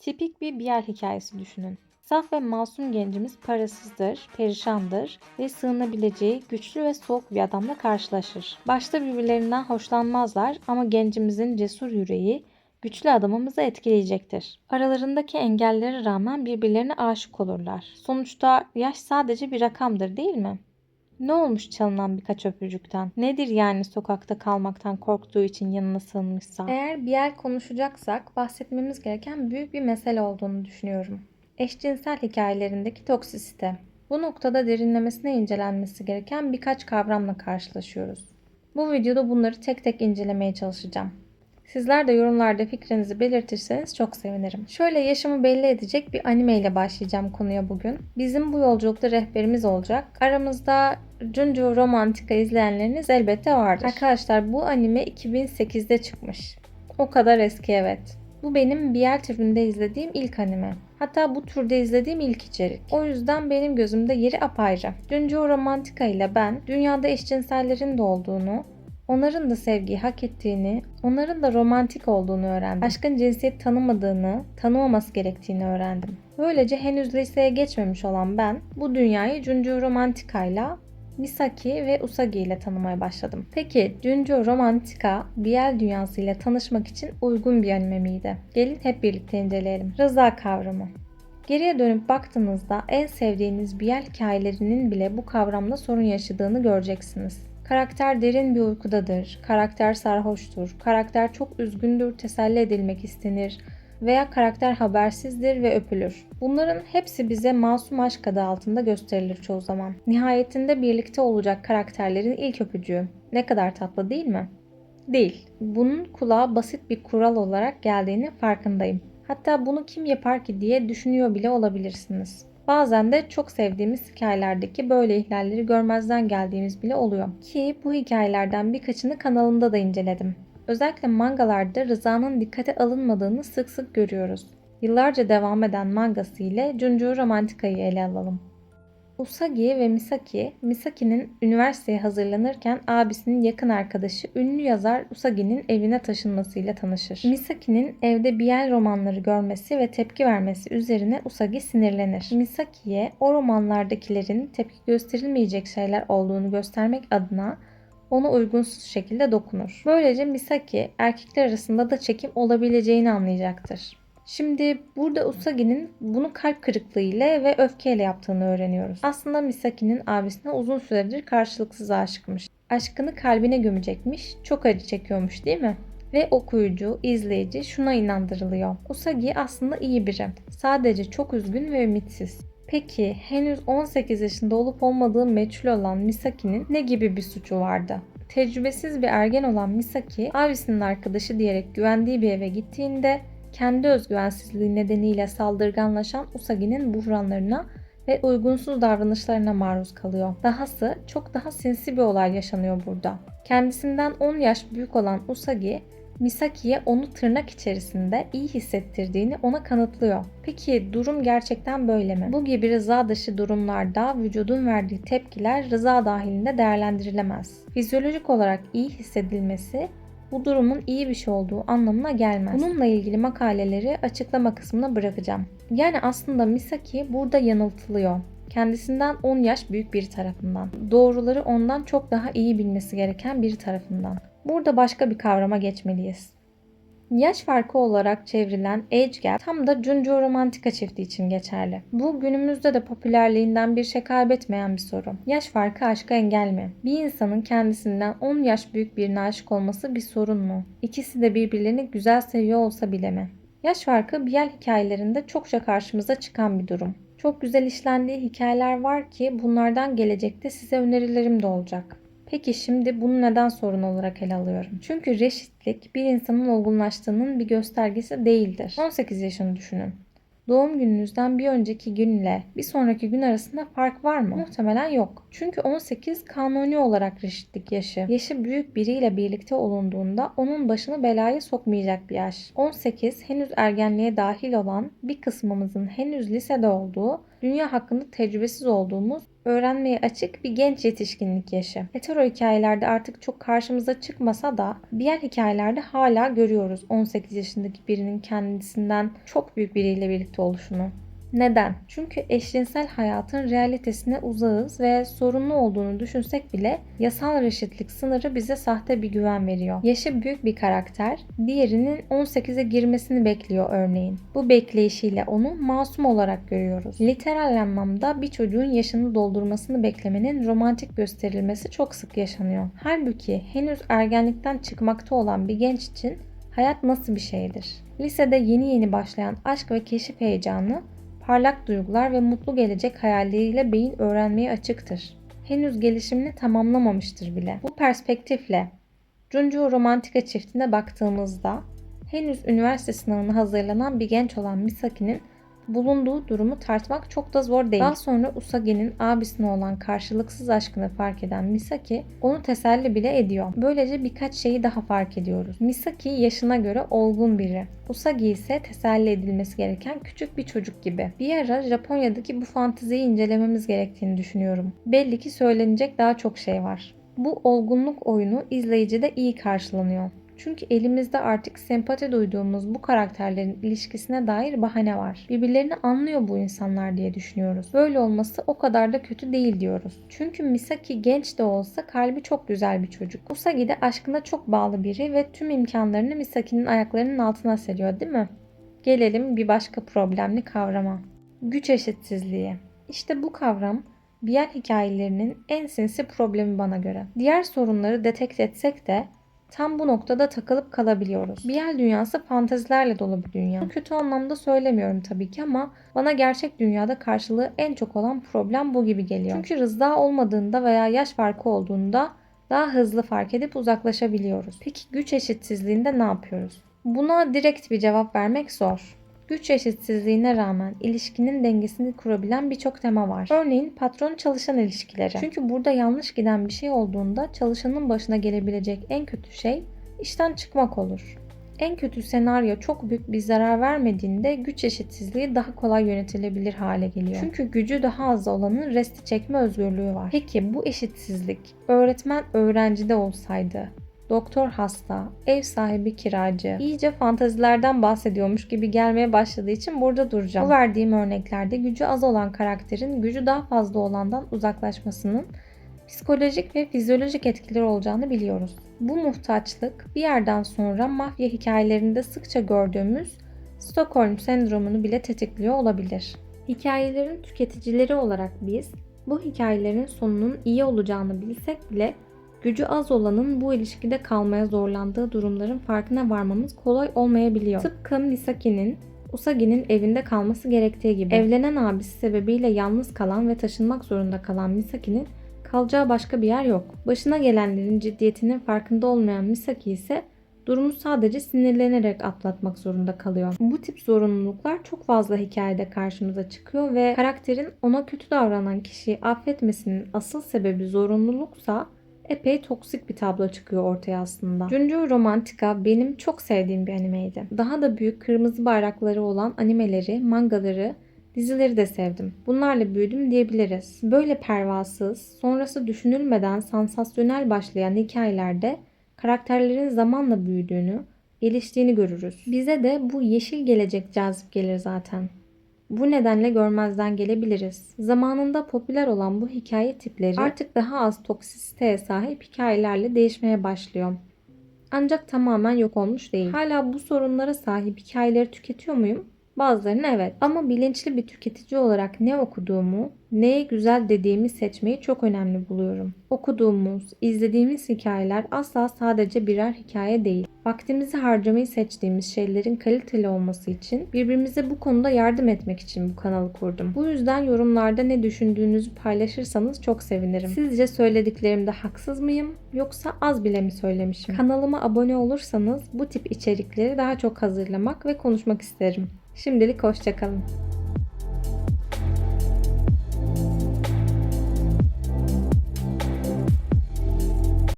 Tipik bir Biel hikayesi düşünün. Saf ve masum gencimiz parasızdır, perişandır ve sığınabileceği güçlü ve soğuk bir adamla karşılaşır. Başta birbirlerinden hoşlanmazlar ama gencimizin cesur yüreği güçlü adamımızı etkileyecektir. Aralarındaki engellere rağmen birbirlerine aşık olurlar. Sonuçta yaş sadece bir rakamdır değil mi? Ne olmuş çalınan birkaç öpücükten? Nedir yani sokakta kalmaktan korktuğu için yanına sığınmışsa? Eğer bir yer konuşacaksak bahsetmemiz gereken büyük bir mesele olduğunu düşünüyorum. Eşcinsel hikayelerindeki toksisite. Bu noktada derinlemesine incelenmesi gereken birkaç kavramla karşılaşıyoruz. Bu videoda bunları tek tek incelemeye çalışacağım. Sizler de yorumlarda fikrinizi belirtirseniz çok sevinirim. Şöyle yaşımı belli edecek bir anime ile başlayacağım konuya bugün. Bizim bu yolculukta rehberimiz olacak. Aramızda Junju Romantica izleyenleriniz elbette vardır. Arkadaşlar bu anime 2008'de çıkmış. O kadar eski evet. Bu benim BL türünde izlediğim ilk anime. Hatta bu türde izlediğim ilk içerik. O yüzden benim gözümde yeri apayrı. Junju Romantica ile ben dünyada eşcinsellerin de olduğunu, onların da sevgiyi hak ettiğini, onların da romantik olduğunu öğrendim. Aşkın cinsiyet tanımadığını, tanımaması gerektiğini öğrendim. Böylece henüz liseye geçmemiş olan ben bu dünyayı Junju Romantica ile Misaki ve Usagi ile tanımaya başladım. Peki Junjo Romantica BL dünyasıyla tanışmak için uygun bir anime miydi? Gelin hep birlikte inceleyelim. Rıza kavramı. Geriye dönüp baktığınızda en sevdiğiniz BL hikayelerinin bile bu kavramla sorun yaşadığını göreceksiniz. Karakter derin bir uykudadır, karakter sarhoştur, karakter çok üzgündür, teselli edilmek istenir, veya karakter habersizdir ve öpülür. Bunların hepsi bize masum aşk adı altında gösterilir çoğu zaman. Nihayetinde birlikte olacak karakterlerin ilk öpücüğü. Ne kadar tatlı değil mi? Değil. Bunun kulağa basit bir kural olarak geldiğini farkındayım. Hatta bunu kim yapar ki diye düşünüyor bile olabilirsiniz. Bazen de çok sevdiğimiz hikayelerdeki böyle ihlalleri görmezden geldiğimiz bile oluyor. Ki bu hikayelerden birkaçını kanalımda da inceledim. Özellikle mangalarda rızanın dikkate alınmadığını sık sık görüyoruz. Yıllarca devam eden mangası ile Junju Romantica'yı ele alalım. Usagi ve Misaki, Misaki'nin üniversiteye hazırlanırken abisinin yakın arkadaşı ünlü yazar Usagi'nin evine taşınmasıyla tanışır. Misaki'nin evde Biel romanları görmesi ve tepki vermesi üzerine Usagi sinirlenir. Misaki'ye o romanlardakilerin tepki gösterilmeyecek şeyler olduğunu göstermek adına ona uygunsuz şekilde dokunur. Böylece Misaki erkekler arasında da çekim olabileceğini anlayacaktır. Şimdi burada Usagi'nin bunu kalp kırıklığı ile ve öfkeyle yaptığını öğreniyoruz. Aslında Misaki'nin abisine uzun süredir karşılıksız aşıkmış. Aşkını kalbine gömecekmiş, çok acı çekiyormuş değil mi? Ve okuyucu, izleyici şuna inandırılıyor. Usagi aslında iyi biri. Sadece çok üzgün ve ümitsiz. Peki henüz 18 yaşında olup olmadığı meçhul olan Misaki'nin ne gibi bir suçu vardı? Tecrübesiz bir ergen olan Misaki, abisinin arkadaşı diyerek güvendiği bir eve gittiğinde kendi özgüvensizliği nedeniyle saldırganlaşan Usagi'nin buhranlarına ve uygunsuz davranışlarına maruz kalıyor. Dahası çok daha sinsi bir olay yaşanıyor burada. Kendisinden 10 yaş büyük olan Usagi Misaki'ye onu tırnak içerisinde iyi hissettirdiğini ona kanıtlıyor. Peki durum gerçekten böyle mi? Bu gibi rıza dışı durumlarda vücudun verdiği tepkiler rıza dahilinde değerlendirilemez. Fizyolojik olarak iyi hissedilmesi bu durumun iyi bir şey olduğu anlamına gelmez. Bununla ilgili makaleleri açıklama kısmına bırakacağım. Yani aslında Misaki burada yanıltılıyor kendisinden 10 yaş büyük biri tarafından. Doğruları ondan çok daha iyi bilmesi gereken biri tarafından. Burada başka bir kavrama geçmeliyiz. Yaş farkı olarak çevrilen age gap tam da Junjo Romantika çifti için geçerli. Bu günümüzde de popülerliğinden bir şey kaybetmeyen bir soru. Yaş farkı aşka engel mi? Bir insanın kendisinden 10 yaş büyük birine aşık olması bir sorun mu? İkisi de birbirlerini güzel seviyor olsa bile mi? Yaş farkı Biel hikayelerinde çokça karşımıza çıkan bir durum. Çok güzel işlendiği hikayeler var ki bunlardan gelecekte size önerilerim de olacak. Peki şimdi bunu neden sorun olarak ele alıyorum? Çünkü reşitlik bir insanın olgunlaştığının bir göstergesi değildir. 18 yaşını düşünün. Doğum gününüzden bir önceki gün ile bir sonraki gün arasında fark var mı? Muhtemelen yok. Çünkü 18 kanuni olarak reşitlik yaşı. Yaşı büyük biriyle birlikte olunduğunda onun başını belaya sokmayacak bir yaş. 18 henüz ergenliğe dahil olan bir kısmımızın henüz lisede olduğu Dünya hakkında tecrübesiz olduğumuz, öğrenmeye açık bir genç yetişkinlik yaşı. Hetero hikayelerde artık çok karşımıza çıkmasa da diğer hikayelerde hala görüyoruz 18 yaşındaki birinin kendisinden çok büyük biriyle birlikte oluşunu. Neden? Çünkü eşcinsel hayatın realitesine uzağız ve sorunlu olduğunu düşünsek bile yasal reşitlik sınırı bize sahte bir güven veriyor. Yaşı büyük bir karakter, diğerinin 18'e girmesini bekliyor örneğin. Bu bekleyişiyle onu masum olarak görüyoruz. Literal anlamda bir çocuğun yaşını doldurmasını beklemenin romantik gösterilmesi çok sık yaşanıyor. Halbuki henüz ergenlikten çıkmakta olan bir genç için hayat nasıl bir şeydir? Lisede yeni yeni başlayan aşk ve keşif heyecanı parlak duygular ve mutlu gelecek hayalleriyle beyin öğrenmeye açıktır. Henüz gelişimini tamamlamamıştır bile. Bu perspektifle Junju Romantika çiftine baktığımızda henüz üniversite sınavına hazırlanan bir genç olan Misaki'nin bulunduğu durumu tartmak çok da zor değil. Daha sonra Usagi'nin abisine olan karşılıksız aşkını fark eden Misaki onu teselli bile ediyor. Böylece birkaç şeyi daha fark ediyoruz. Misaki yaşına göre olgun biri. Usagi ise teselli edilmesi gereken küçük bir çocuk gibi. Bir ara Japonya'daki bu fanteziyi incelememiz gerektiğini düşünüyorum. Belli ki söylenecek daha çok şey var. Bu olgunluk oyunu izleyicide iyi karşılanıyor. Çünkü elimizde artık sempati duyduğumuz bu karakterlerin ilişkisine dair bahane var. Birbirlerini anlıyor bu insanlar diye düşünüyoruz. Böyle olması o kadar da kötü değil diyoruz. Çünkü Misaki genç de olsa kalbi çok güzel bir çocuk. Usagi de aşkına çok bağlı biri ve tüm imkanlarını Misaki'nin ayaklarının altına seriyor değil mi? Gelelim bir başka problemli kavrama. Güç eşitsizliği. İşte bu kavram Biel hikayelerinin en sinsi problemi bana göre. Diğer sorunları detekt etsek de Tam bu noktada takılıp kalabiliyoruz. Biel dünyası fantezilerle dolu bir dünya. Kötü anlamda söylemiyorum tabii ki ama bana gerçek dünyada karşılığı en çok olan problem bu gibi geliyor. Çünkü rıza olmadığında veya yaş farkı olduğunda daha hızlı fark edip uzaklaşabiliyoruz. Peki güç eşitsizliğinde ne yapıyoruz? Buna direkt bir cevap vermek zor. Güç eşitsizliğine rağmen ilişkinin dengesini kurabilen birçok tema var. Örneğin patron çalışan ilişkileri. Çünkü burada yanlış giden bir şey olduğunda çalışanın başına gelebilecek en kötü şey işten çıkmak olur. En kötü senaryo çok büyük bir zarar vermediğinde güç eşitsizliği daha kolay yönetilebilir hale geliyor. Çünkü gücü daha az olanın resti çekme özgürlüğü var. Peki bu eşitsizlik öğretmen öğrencide olsaydı doktor hasta, ev sahibi kiracı, iyice fantazilerden bahsediyormuş gibi gelmeye başladığı için burada duracağım. Bu verdiğim örneklerde gücü az olan karakterin gücü daha fazla olandan uzaklaşmasının psikolojik ve fizyolojik etkileri olacağını biliyoruz. Bu muhtaçlık bir yerden sonra mafya hikayelerinde sıkça gördüğümüz Stockholm sendromunu bile tetikliyor olabilir. Hikayelerin tüketicileri olarak biz bu hikayelerin sonunun iyi olacağını bilsek bile gücü az olanın bu ilişkide kalmaya zorlandığı durumların farkına varmamız kolay olmayabiliyor. Tıpkı Misaki'nin Usagi'nin evinde kalması gerektiği gibi. Evlenen abisi sebebiyle yalnız kalan ve taşınmak zorunda kalan Misaki'nin kalacağı başka bir yer yok. Başına gelenlerin ciddiyetinin farkında olmayan Misaki ise durumu sadece sinirlenerek atlatmak zorunda kalıyor. Bu tip zorunluluklar çok fazla hikayede karşımıza çıkıyor ve karakterin ona kötü davranan kişiyi affetmesinin asıl sebebi zorunluluksa epey toksik bir tablo çıkıyor ortaya aslında. Junju Romantica benim çok sevdiğim bir animeydi. Daha da büyük kırmızı bayrakları olan animeleri, mangaları, dizileri de sevdim. Bunlarla büyüdüm diyebiliriz. Böyle pervasız, sonrası düşünülmeden sansasyonel başlayan hikayelerde karakterlerin zamanla büyüdüğünü, geliştiğini görürüz. Bize de bu yeşil gelecek cazip gelir zaten. Bu nedenle görmezden gelebiliriz. Zamanında popüler olan bu hikaye tipleri artık daha az toksisiteye sahip hikayelerle değişmeye başlıyor. Ancak tamamen yok olmuş değil. Hala bu sorunlara sahip hikayeleri tüketiyor muyum? Bazılarını evet ama bilinçli bir tüketici olarak ne okuduğumu, neye güzel dediğimi seçmeyi çok önemli buluyorum. Okuduğumuz, izlediğimiz hikayeler asla sadece birer hikaye değil. Vaktimizi harcamayı seçtiğimiz şeylerin kaliteli olması için birbirimize bu konuda yardım etmek için bu kanalı kurdum. Bu yüzden yorumlarda ne düşündüğünüzü paylaşırsanız çok sevinirim. Sizce söylediklerimde haksız mıyım yoksa az bile mi söylemişim? Kanalıma abone olursanız bu tip içerikleri daha çok hazırlamak ve konuşmak isterim. Şimdilik hoşçakalın.